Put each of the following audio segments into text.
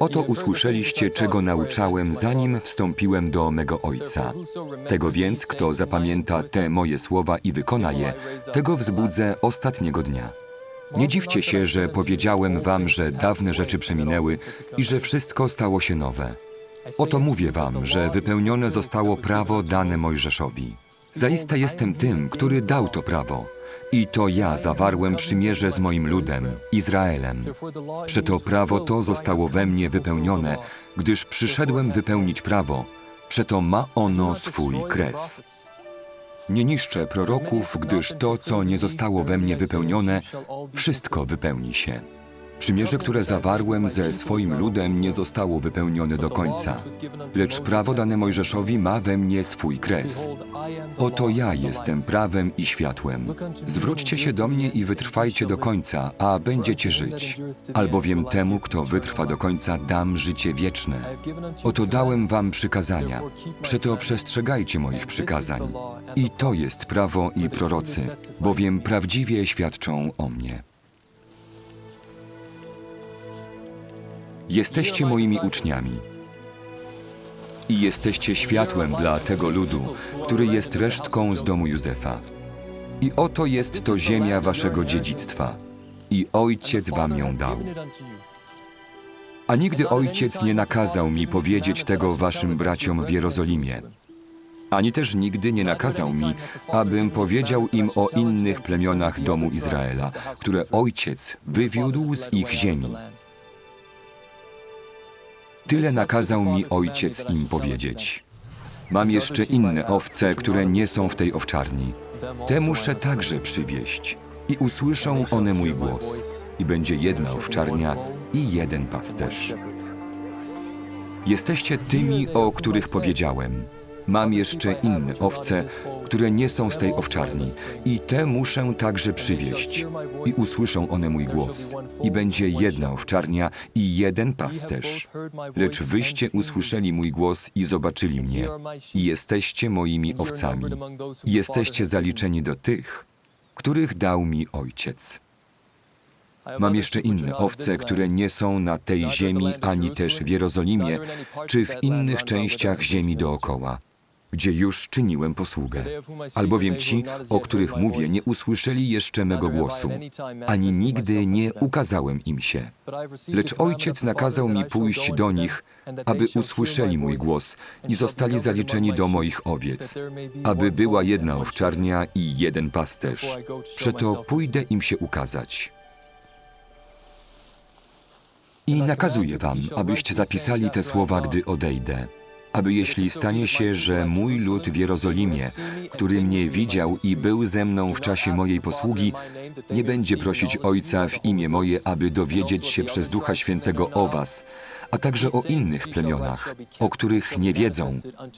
Oto usłyszeliście, czego nauczałem, zanim wstąpiłem do mego Ojca. Tego więc, kto zapamięta te moje słowa i wykona je, tego wzbudzę ostatniego dnia. Nie dziwcie się, że powiedziałem wam, że dawne rzeczy przeminęły i że wszystko stało się nowe. Oto mówię wam, że wypełnione zostało prawo dane Mojżeszowi. Zaiste jestem tym, który dał to prawo. I to ja zawarłem przymierze z moim ludem, Izraelem. Przeto prawo to zostało we mnie wypełnione, gdyż przyszedłem wypełnić prawo. Przeto ma ono swój kres. Nie niszczę proroków, gdyż to, co nie zostało we mnie wypełnione, wszystko wypełni się. Przymierze, które zawarłem ze swoim ludem, nie zostało wypełnione do końca, lecz prawo dane Mojżeszowi ma we mnie swój kres. Oto ja jestem prawem i światłem. Zwróćcie się do mnie i wytrwajcie do końca, a będziecie żyć. Albowiem temu, kto wytrwa do końca, dam życie wieczne. Oto dałem wam przykazania, przeto przestrzegajcie moich przykazań. I to jest prawo i prorocy, bowiem prawdziwie świadczą o mnie. Jesteście moimi uczniami. I jesteście światłem dla tego ludu, który jest resztką z domu Józefa. I oto jest to ziemia waszego dziedzictwa. I ojciec wam ją dał. A nigdy ojciec nie nakazał mi powiedzieć tego waszym braciom w Jerozolimie. Ani też nigdy nie nakazał mi, abym powiedział im o innych plemionach domu Izraela, które ojciec wywiódł z ich ziemi. Tyle nakazał mi ojciec im powiedzieć. Mam jeszcze inne owce, które nie są w tej owczarni. Te muszę także przywieść. I usłyszą one mój głos. I będzie jedna owczarnia i jeden pasterz. Jesteście tymi, o których powiedziałem. Mam jeszcze inne owce, które nie są z tej owczarni, i te muszę także przywieść. I usłyszą one mój głos. I będzie jedna owczarnia i jeden pasterz. Lecz wyście usłyszeli mój głos i zobaczyli mnie, i jesteście moimi owcami. I jesteście zaliczeni do tych, których dał mi ojciec. Mam jeszcze inne owce, które nie są na tej ziemi, ani też w Jerozolimie, czy w innych częściach ziemi dookoła gdzie już czyniłem posługę. Albowiem ci, o których mówię, nie usłyszeli jeszcze mego głosu, ani nigdy nie ukazałem im się. Lecz ojciec nakazał mi pójść do nich, aby usłyszeli mój głos i zostali zaliczeni do moich owiec, aby była jedna owczarnia i jeden pasterz. Przeto pójdę im się ukazać. I nakazuję wam, abyście zapisali te słowa, gdy odejdę aby jeśli stanie się, że mój lud w Jerozolimie, który mnie widział i był ze mną w czasie mojej posługi, nie będzie prosić Ojca w imię moje, aby dowiedzieć się przez Ducha Świętego o Was, a także o innych plemionach, o których nie wiedzą,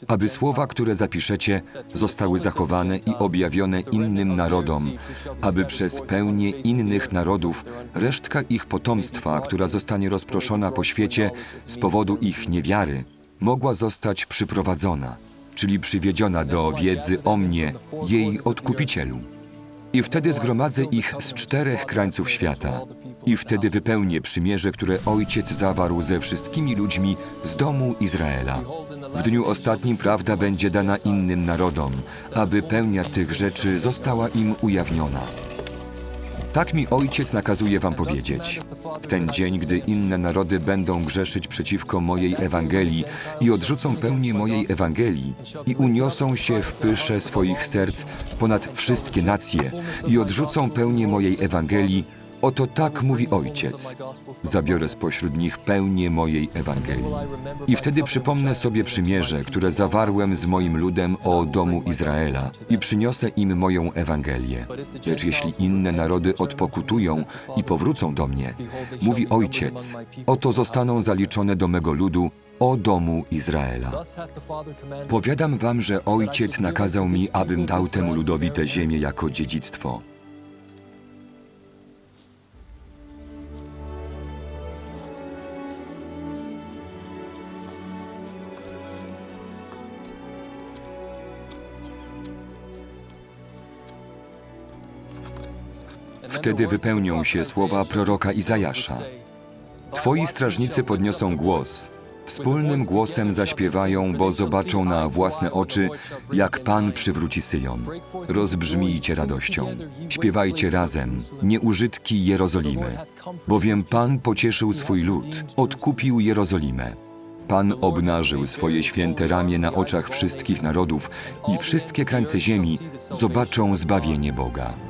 aby słowa, które zapiszecie, zostały zachowane i objawione innym narodom, aby przez pełnię innych narodów resztka ich potomstwa, która zostanie rozproszona po świecie z powodu ich niewiary, mogła zostać przyprowadzona, czyli przywiedziona do wiedzy o mnie, jej odkupicielu. I wtedy zgromadzę ich z czterech krańców świata. I wtedy wypełnię przymierze, które Ojciec zawarł ze wszystkimi ludźmi z domu Izraela. W dniu ostatnim prawda będzie dana innym narodom, aby pełnia tych rzeczy została im ujawniona. Tak mi ojciec nakazuje wam powiedzieć. W ten dzień, gdy inne narody będą grzeszyć przeciwko mojej Ewangelii i odrzucą pełnię mojej Ewangelii i uniosą się w pysze swoich serc ponad wszystkie nacje i odrzucą pełnię mojej Ewangelii, Oto tak mówi Ojciec. Zabiorę spośród nich pełnię mojej Ewangelii. I wtedy przypomnę sobie przymierze, które zawarłem z moim ludem o domu Izraela i przyniosę im moją Ewangelię. Lecz jeśli inne narody odpokutują i powrócą do mnie, mówi Ojciec, oto zostaną zaliczone do mego ludu, o domu Izraela. Powiadam wam, że Ojciec nakazał mi, abym dał temu ludowi tę ziemię jako dziedzictwo. Wtedy wypełnią się słowa proroka Izajasza. Twoi strażnicy podniosą głos. Wspólnym głosem zaśpiewają, bo zobaczą na własne oczy, jak Pan przywróci Syjon. Rozbrzmijcie radością. Śpiewajcie razem, nieużytki Jerozolimy. Bowiem Pan pocieszył swój lud, odkupił Jerozolimę. Pan obnażył swoje święte ramię na oczach wszystkich narodów i wszystkie krańce ziemi zobaczą zbawienie Boga.